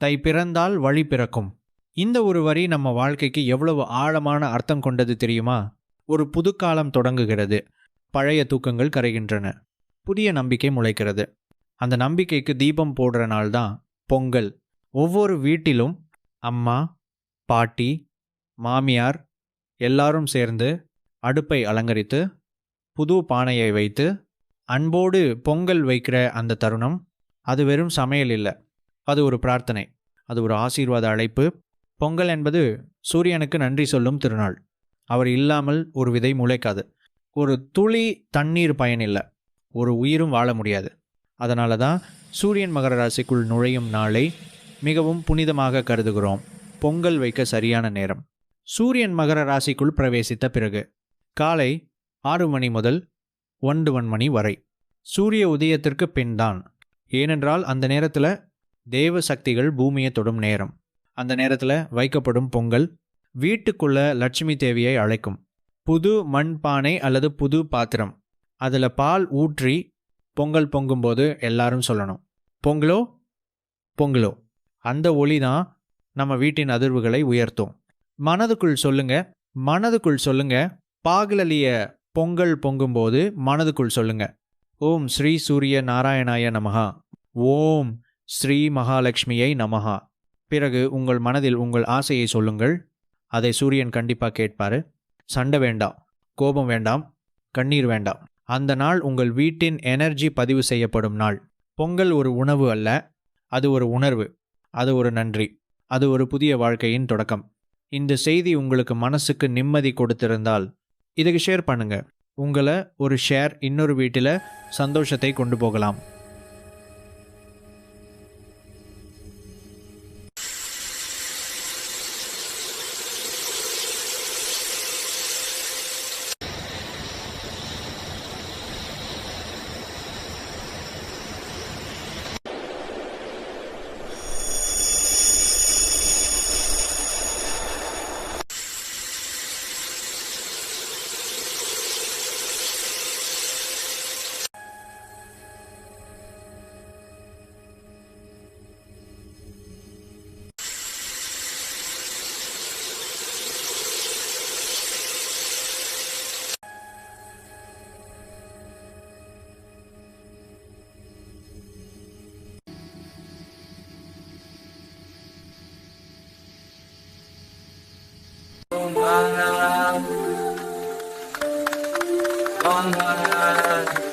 தை பிறந்தால் வழி பிறக்கும். இந்த ஒரு வரி நம்ம வாழ்க்கைக்கு எவ்வளவு ஆழமான அர்த்தம் கொண்டது தெரியுமா? ஒரு புதுக்காலம் தொடங்குகிறது. பழைய தூக்கங்கள் கரைகின்றன. புதிய நம்பிக்கை முளைக்கிறது. அந்த நம்பிக்கைக்கு தீபம் போடுற நாள் தான் பொங்கல். ஒவ்வொரு வீட்டிலும் அம்மா பாட்டி மாமியார் எல்லாரும் சேர்ந்து அடுப்பை அலங்கரித்து புது பானையை வைத்து அன்போடு பொங்கல் வைக்கிற அந்த தருணம் அது வெறும் சமையல் இல்லை. அது ஒரு பிரார்த்தனை அது ஒரு ஆசீர்வாத அழைப்பு. பொங்கல் என்பது சூரியனுக்கு நன்றி சொல்லும் திருநாள். அவர் இல்லாமல் ஒரு விதை முளைக்காது. ஒரு துளி தண்ணீர் பயனில்லை ஒரு உயிரும் வாழ முடியாது. அதனால தான் சூரியன் மகர ராசிக்குள் நுழையும் நாளை மிகவும் புனிதமாக கருதுகிறோம். பொங்கல் வைக்க சரியான நேரம். சூரியன் மகர ராசிக்குள் பிரவேசித்த பிறகு காலை ஆறு மணி முதல் ஒன்று மணி வரை. சூரிய உதயத்திற்கு பின்தான். ஏனென்றால் அந்த நேரத்தில் தேவ சக்திகள் பூமியை தொடும் நேரம். அந்த நேரத்தில் வைக்கப்படும் பொங்கல் வீட்டுக்குள்ள லட்சுமி தேவியை அழைக்கும். புது மண் பானை அல்லது புது பாத்திரம். அதில் பால் ஊற்றி பொங்கல் பொங்கும்போது எல்லாரும் சொல்லணும். பொங்கலோ? பொங்கலோ. அந்த ஒளி தான் நம்ம வீட்டின் அதிர்வுகளை உயர்த்தும். மனதுக்குள் சொல்லுங்க மனதுக்குள் சொல்லுங்க பாகலலிய பொங்கல் பொங்கும்போது மனதுக்குள் சொல்லுங்க. ஓம் ஸ்ரீ சூரிய நாராயணாய நமஹா. ஓம். ஸ்ரீ மகாலட்சுமியை நமஹா. பிறகு உங்கள் மனதில் உங்கள் ஆசையை சொல்லுங்கள். அதை சூரியன் கண்டிப்பாக கேட்பாரு. சண்டை வேண்டாம். கோபம் வேண்டாம். கண்ணீர் வேண்டாம். அந்த நாள் உங்கள் வீட்டின் எனர்ஜி பதிவு செய்யப்படும் நாள். பொங்கல் ஒரு உணவு அல்ல. அது ஒரு உணர்வு. அது ஒரு நன்றி. அது ஒரு புதிய வாழ்க்கையின் தொடக்கம். இந்த செய்தி உங்களுக்கு மனசுக்கு நிம்மதி கொடுத்திருந்தால் இதுக்கு ஷேர் பண்ணுங்க. உங்களை ஒரு ஷேர் இன்னொரு வீட்டில் சந்தோஷத்தை கொண்டு போகலாம். bana